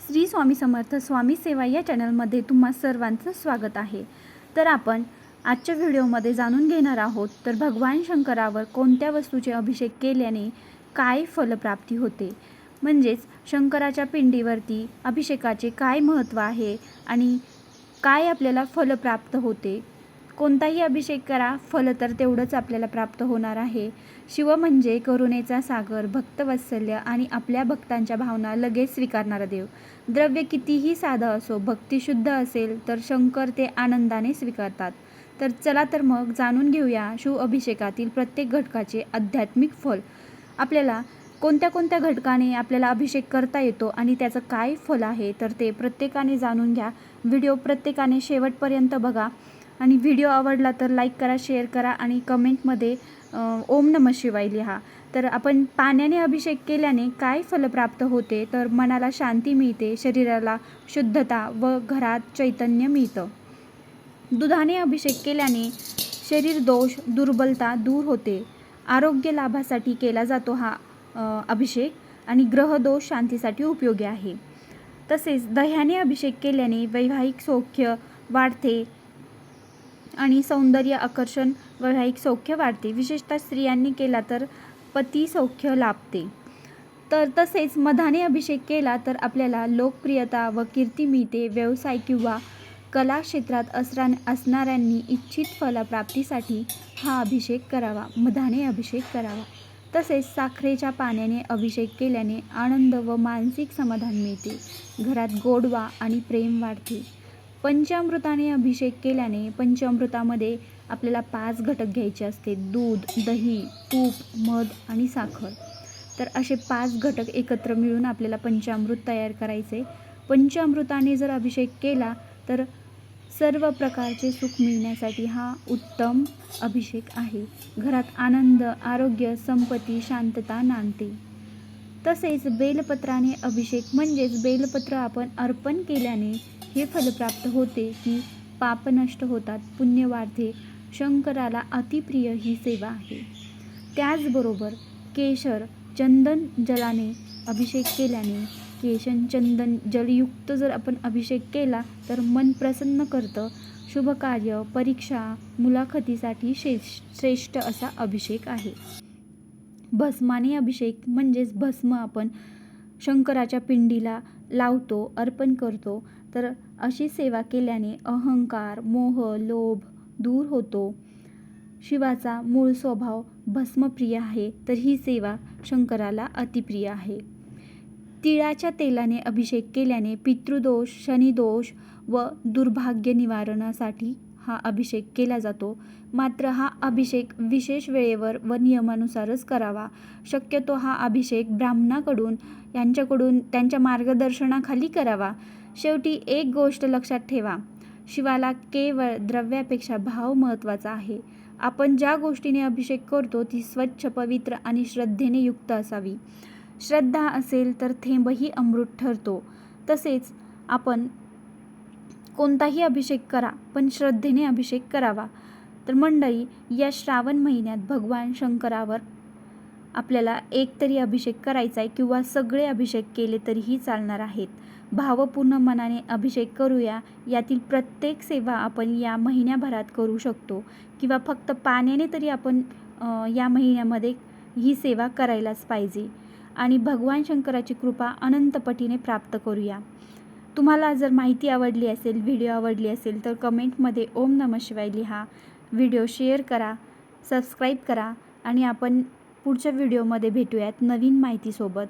श्री स्वामी समर्थ स्वामी सेवा या चॅनलमध्ये तुम्हा सर्वांचं स्वागत आहे. तर आपण आजच्या व्हिडिओमध्ये जाणून घेणार आहोत तर भगवान शंकरावर कोणत्या वस्तूचे अभिषेक केल्याने काय फलप्राप्ती होते? म्हणजेच शंकराच्या पिंडीवरती अभिषेकाचे काय महत्त्व आहे आणि काय आपल्याला फलप्राप्त होते? कोणताही अभिषेक करा फल तर तेवढंच आपल्याला प्राप्त होणार आहे. शिव म्हणजे करुणेचा सागर भक्तवत्सल्य आणि आपल्या भक्तांच्या भावना लगेच स्वीकारणारा देव. द्रव्य कितीही साधं असो भक्ती शुद्ध असेल तर शंकर ते आनंदाने स्वीकारतात. तर चला तर मग जाणून घेऊया शिव अभिषेकातील प्रत्येक घटकाचे आध्यात्मिक फल आपल्याला कोणत्या कोणत्या घटकाने आपल्याला अभिषेक करता येतो आणि त्याचं काय फल आहे तर ते प्रत्येकाने जाणून घ्या. व्हिडिओ प्रत्येकाने शेवटपर्यंत बघा. आणि व्हिडिओ आवडला तर लाईक करा शेअर करा आणि कमेंटमध्ये ओम नम शिवाय लिहा. तर आपण पाण्याने अभिषेक केल्याने काय फलप्राप्त होते? तर मनाला शांती मिळते शरीराला शुद्धता व घरात चैतन्य मिळतं. दुधाने अभिषेक केल्याने शरीर दोष दुर्बलता दूर होते. आरोग्य लाभासाठी केला जातो हा अभिषेक आणि ग्रहदोष शांतीसाठी उपयोगी आहे. तसेच दह्याने अभिषेक केल्याने वैवाहिक सौख्य वाढते आणि सौंदर्य आकर्षण वैवाहिक सौख्य वाढते. विशेषतः स्त्रियांनी केला तर पती सौख्य लाभते. तर तसेच मधाने अभिषेक केला तर आपल्याला लोकप्रियता व कीर्ती मिळते. व्यवसाय किंवा कला क्षेत्रात असरा असणाऱ्यांनी इच्छित फलप्राप्तीसाठी हा अभिषेक करावा. मधाने अभिषेक करावा. तसेच साखरेच्या पाण्याने अभिषेक केल्याने आनंद व मानसिक समाधान मिळते. घरात गोडवा आणि प्रेम वाढते. पंचामृताने अभिषेक केल्याने पंचामृतामध्ये आपल्याला पाच घटक घ्यायचे असते. दूध दही तूप मध आणि साखर. तर असे पाच घटक एकत्र मिळून आपल्याला पंचामृत तयार करायचे. पंचामृताने जर अभिषेक केला तर सर्व प्रकारचे सुख मिळण्यासाठी हा उत्तम अभिषेक आहे. घरात आनंद आरोग्य संपत्ती शांतता नांदते. तसेच बेलपत्राने अभिषेक म्हणजेच बेलपत्र आपण अर्पण केल्याने हे फल प्राप्त होते की पाप नष्ट होतात पुण्य वाढते. शंकराला अतिप्रिय ही सेवा आहे. त्याचबरोबर केशर चंदन जलाने अभिषेक केल्याने केशन चंदन जलयुक्त जर आपण अभिषेक केला तर मन प्रसन्न करतं. शुभ कार्य परीक्षा मुलाखतीसाठी श्रेष्ठ श्रेष्ठ असा अभिषेक आहे. भस्माने अभिषेक म्हणजेच भस्म आपण शंकराच्या पिंडीला लावतो अर्पण करतो. तर अशी सेवा केल्याने अहंकार मोह लोभ दूर होतो. शिवाचा मूळ स्वभाव भस्मप्रिय आहे तर ही सेवा शंकराला अतिप्रिय आहे. तिळाच्या तेलाने अभिषेक केल्याने पितृदोष शनिदोष व दुर्भाग्य निवारणासाठी हा अभिषेक केला जातो. मात्र हा अभिषेक विशेष वेळेवर व नियमानुसारच करावा. शक्यतो हा अभिषेक ब्राह्मणाकडून यांच्याकडून त्यांच्या मार्गदर्शनाखाली करावा. शेवटी एक गोष्ट लक्षात ठेवा. शिवाला केवळ द्रव्यापेक्षा भाव महत्त्वाचा आहे. आपण ज्या गोष्टीने अभिषेक करतो ती स्वच्छ पवित्र आणि श्रद्धेने युक्त असावी. श्रद्धा असेल तर थेंबही अमृत ठरतो. तसेच आपण कोणताही अभिषेक करा पण श्रद्धेने अभिषेक करावा. तर मंडळी या श्रावण महिन्यात भगवान शंकरावर आपल्याला एक तरी अभिषेक करायचा आहे किंवा सगळे अभिषेक केले तरीही चालणार आहेत. भावपूर्ण मनाने अभिषेक करूया. यातील प्रत्येक सेवा आपण या महिन्याभरात करू शकतो किंवा फक्त पाण्याने तरी आपण या महिन्यामध्ये ही सेवा करायलाच पाहिजे. आणि भगवान शंकराची कृपा अनंतपटीने प्राप्त करूया. तुम्हाला जर माहिती आवडली असेल व्हिडिओ आवडली असेल तर कमेंटमध्ये ओम नम शिवाय लिहा. व्हिडिओ शेअर करा सबस्क्राईब करा आणि आपण पुढच्या व्हिडिओमध्ये भेटूयात नवीन माहितीसोबत.